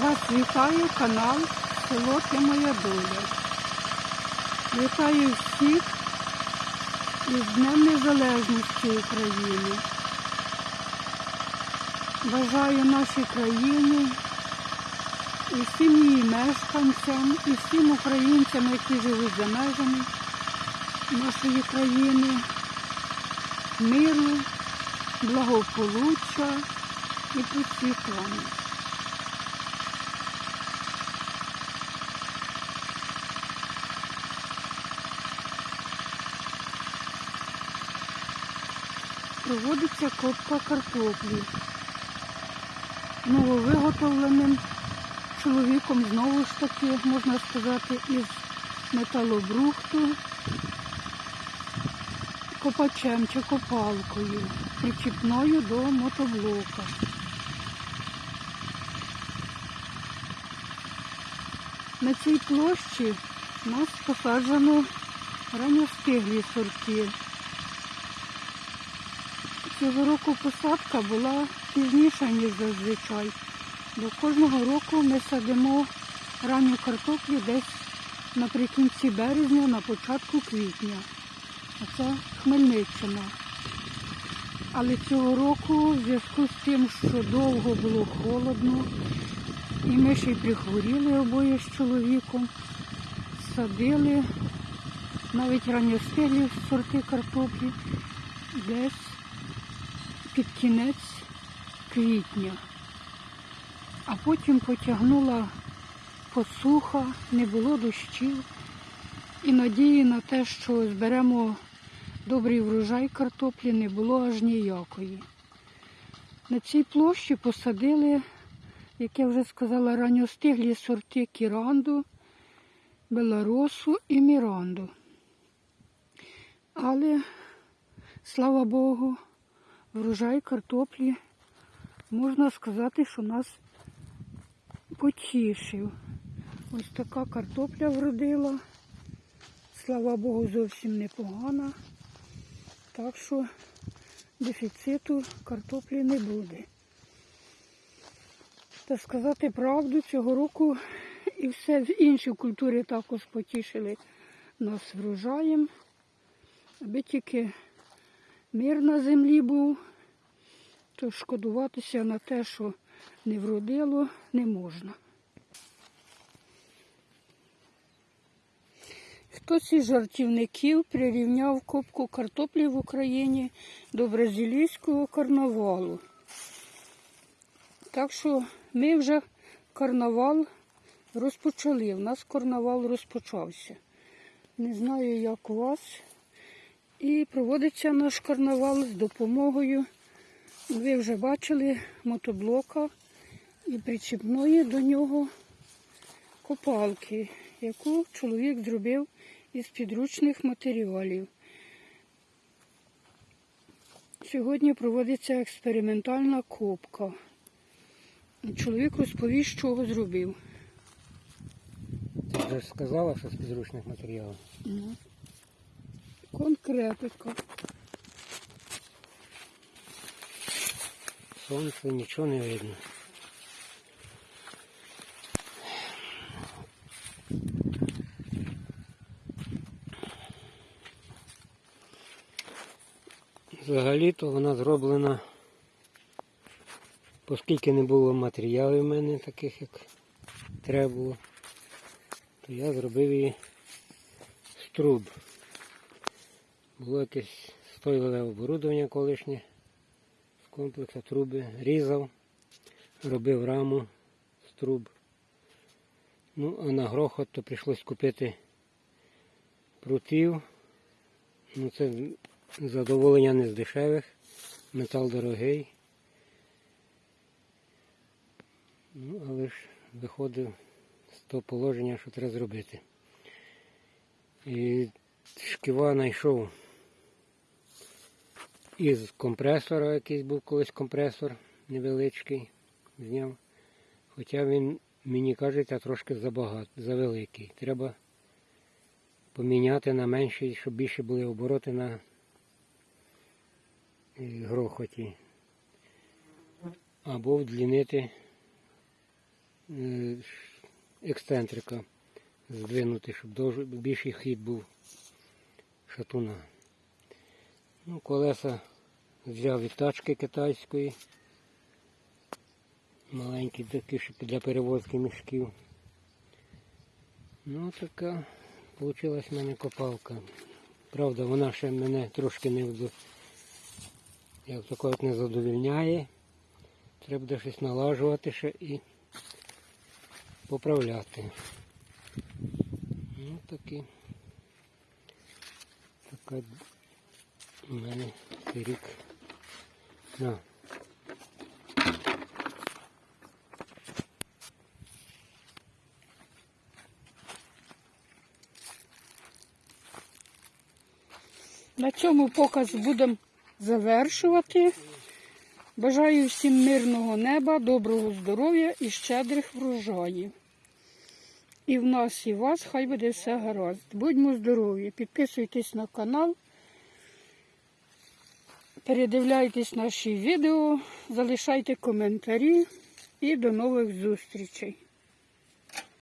Вас вітає канал Село Моя Доля. Вітаю всіх із Днем Незалежності України. Бажаю нашій країні і всім її мешканцям, і всім українцям, які живуть за межами нашої країни, миру, благополуччя і процвітання. Проводиться копка картоплі. Нововиготовленим чоловіком знову ж таки, можна сказати, із металобрухту, копачем чи копалкою, причіпною до мотоблока. На цій площі у нас посаджено ранньостиглі сорти. Цього року посадка була пізніша, ніж зазвичай. Бо кожного року ми садимо ранню картоплю десь наприкінці березня, на початку квітня. А це Хмельниччина. Але цього року, в зв'язку з тим, що довго було холодно, і ми ще й прихворіли обоє з чоловіком, садили навіть ранньостиглі сорти картоплі десь під кінець квітня. А потім потягнула посуха, не було дощів. І надії на те, що зберемо добрий врожай картоплі, не було аж ніякої. На цій площі посадили, як я вже сказала, ранньостиглі сорти кіранду, беларосу і міранду. Але, слава Богу, врожай картоплі, можна сказати, що нас потішив. Ось така картопля вродила. Слава Богу, зовсім непогана. Так що дефіциту картоплі не буде. Та сказати правду, цього року і все інші культури також потішили нас врожаєм, аби тільки мир на землі був, то шкодуватися на те, що не вродило, не можна. Хтось із жартівників прирівняв копку картоплі в Україні до бразилійського карнавалу. Так що ми вже карнавал розпочали. У нас карнавал розпочався. Не знаю, як у вас. І проводиться наш карнавал з допомогою. Ви вже бачили мотоблока і причіпної до нього копалки, яку чоловік зробив із підручних матеріалів. Сьогодні проводиться експериментальна копка. Чоловік розповів, що його зробив. Ти вже сказала, що з підручних матеріалів. Ну, Конкретика. Сонце нічого не видно. Взагалі-то вона зроблена, оскільки не було матеріалів в мене таких, як треба було, то я зробив її з труб. Було якесь стойлове оборудовання колишнє з комплексу труби, різав, робив раму з труб. Ну, а на грохот то прийшлось купити прутів. Ну, це задоволення не з дешевих, метал дорогий. Ну, але ж виходив з того положення, що треба зробити. І шківа знайшов із компресора, якийсь був колись компресор невеличкий, зняв. Хоча він, мені кажеться, трошки забагато, завеликий. Треба поміняти на менший, щоб більше були обороти на е, грохоті. Або вдлінити е, ексцентрика здвинути, щоб більший хід був шатуна. Ну, колеса взяв від тачки китайської. Маленькі такі, для перевозки мішків. Ну, така вийшла в мене копалка. Правда, вона ще мене трошки не вд- як кажуть, не задовільняє. Треба буде щось налажувати ще і поправляти. Ну такі. Така у мене рік. На. На цьому показ будемо завершувати. Бажаю всім мирного неба, доброго здоров'я і щедрих врожаїв. І в нас, і в вас хай буде все гаразд. Будьмо здорові, підписуйтесь на канал, передивляйтесь наші відео, залишайте коментарі і до нових зустрічей.